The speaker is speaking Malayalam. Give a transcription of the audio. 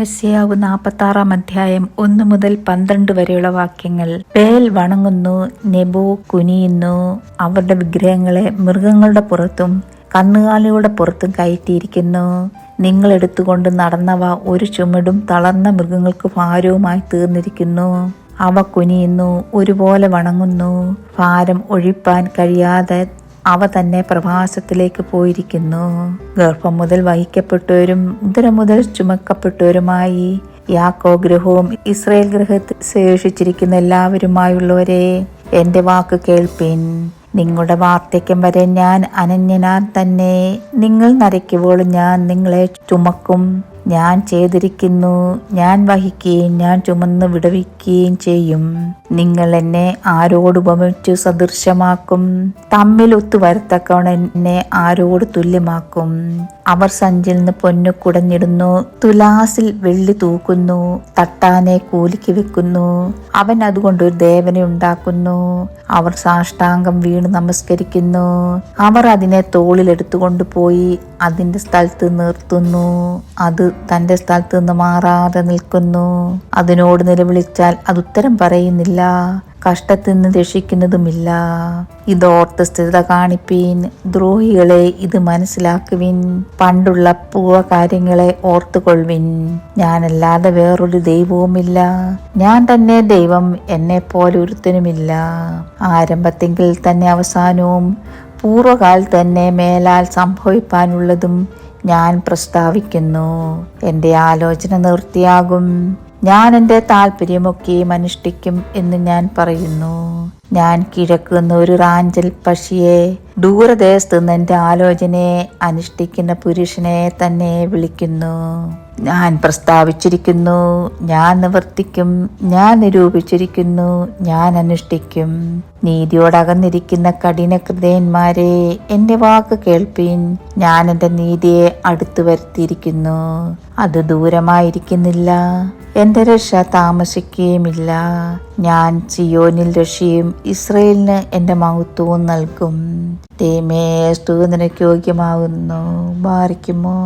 യസ്യാവ് നാൽപ്പത്താറാം അധ്യായം ഒന്ന് മുതൽ പന്ത്രണ്ട് വരെയുള്ള വാക്യങ്ങൾ. പേൽ വണങ്ങുന്നു നെബോ കുനിയുന്നു അവരുടെ വിഗ്രഹങ്ങളെ മൃഗങ്ങളുടെ പുറത്തും കന്നുകാലികളുടെ പുറത്തും കയറ്റിയിരിക്കുന്നു. നിങ്ങൾ എടുത്തുകൊണ്ട് നടന്നവ ഒരു ചുമടും തളർന്ന മൃഗങ്ങൾക്ക് ഭാരവുമായി തീർന്നിരിക്കുന്നു. അവ കുനിയുന്നു ഒരുപോലെ വണങ്ങുന്നു. ഭാരം ഒഴിപ്പാൻ കഴിയാതെ അവ തന്നെ പ്രവാസത്തിലേക്ക് പോയിരിക്കുന്നു. ഗർഭം മുതൽ വഹിക്കപ്പെട്ടവരും ഉദരം മുതൽ ചുമക്കപ്പെട്ടവരുമായി യാക്കോ ഗൃഹവും ഇസ്രയേൽ ഗൃഹത്തിൽ ശേഷിച്ചിരിക്കുന്ന എല്ലാവരുമായുള്ളവരെ എന്റെ വാക്ക് കേൾപ്പിൻ. നിങ്ങളുടെ വാർദ്ധക്യം വരെ ഞാൻ അനന്യനാൻ തന്നെ. നിങ്ങൾ നരയ്ക്കുമ്പോൾ ഞാൻ നിങ്ങളെ ചുമക്കും. ഞാൻ ചെയ്തിരിക്കുന്നു ഞാൻ വഹിക്കുകയും ഞാൻ ചുമന്ന് വിടവിക്കുകയും ചെയ്യും. നിങ്ങൾ എന്നെ ആരോട് ഉപമിച്ചു സദൃശമാക്കും? തമ്മിൽ ഒത്തുവരത്തക്കവണ്ണം എന്നെ ആരോട് തുല്യമാക്കും? അവർ സഞ്ചിൽ നിന്ന് പൊന്നു കുടഞ്ഞിടുന്നു തുലാസിൽ വെള്ളി തൂക്കുന്നു തട്ടാനെ കൂലിക്ക് വെക്കുന്നു. അവൻ അതുകൊണ്ട് ഒരു ദേവനെ ഉണ്ടാക്കുന്നു. അവർ സാഷ്ടാംഗം വീണ് നമസ്കരിക്കുന്നു. അവർ അതിനെ തോളിലെടുത്തുകൊണ്ട് പോയി അതിന്റെ സ്ഥലത്ത് നിർത്തുന്നു. അത് തന്റെ സ്ഥലത്ത് നിന്ന് മാറാതെ നിൽക്കുന്നു. അതിനോട് നിലവിളിച്ചാൽ അത് ഉത്തരം പറയുന്നില്ല. കഷ്ടത്തിൽ നിന്ന് രക്ഷിക്കുന്നതുമില്ല. ഇതോർത്ത് സ്ഥിരത കാണിപ്പീൻ ദ്രോഹികളെ ഇത് മനസ്സിലാക്കുവിൻ. പണ്ടുള്ള പൂവ കാര്യങ്ങളെ ഓർത്തുകൊള്ളുവിൻ. ഞാനല്ലാതെ വേറൊരു ദൈവവുമില്ല. ഞാൻ തന്നെ ദൈവം എന്നെ പോലെ ഒരുത്തനുമില്ല. ആരംഭത്തെങ്കിൽ തന്നെ അവസാനവും പൂർവകാൽ തന്നെ മേലാൽ സംഭവിപ്പാനുള്ളതും ഞാൻ പ്രസ്താവിക്കുന്നു. എന്റെ ആലോചന നിർത്തിയാകും. ഞാൻ എന്റെ താല്പര്യമൊക്കെയും അനുഷ്ഠിക്കും എന്ന് ഞാൻ പറയുന്നു. ഞാൻ കിഴക്കുന്ന ഒരു റാഞ്ചൽ പക്ഷിയെ ദൂരദേശത്ത് നിന്ന് എന്റെ ആലോചനയെ അനുഷ്ഠിക്കുന്ന പുരുഷനെ തന്നെ വിളിക്കുന്നു. ഞാൻ പ്രസ്താവിച്ചിരിക്കുന്നു ഞാൻ നിവർത്തിക്കും ഞാൻ നിരൂപിച്ചിരിക്കുന്നു ഞാൻ അനുഷ്ഠിക്കും. നീതിയോടകന്നിരിക്കുന്ന കഠിന ഹൃദയന്മാരെ എന്റെ വാക്ക് കേൾപ്പീൻ. ഞാൻ എന്റെ നീതിയെ അടുത്തു വരുത്തിയിരിക്കുന്നു. അത് ദൂരമായിരിക്കുന്നില്ല. എന്റെ രക്ഷ താമസിക്കുകയുമില്ല ഞാൻ ചിയോനിൽ രക്ഷയും ഇസ്രയേലിന് എന്റെ മഹത്വവും നൽകും. തേമേ സ്തുതിനയ്ക്ക് യോഗ്യമാകുന്നു. ബാധിക്കുമോ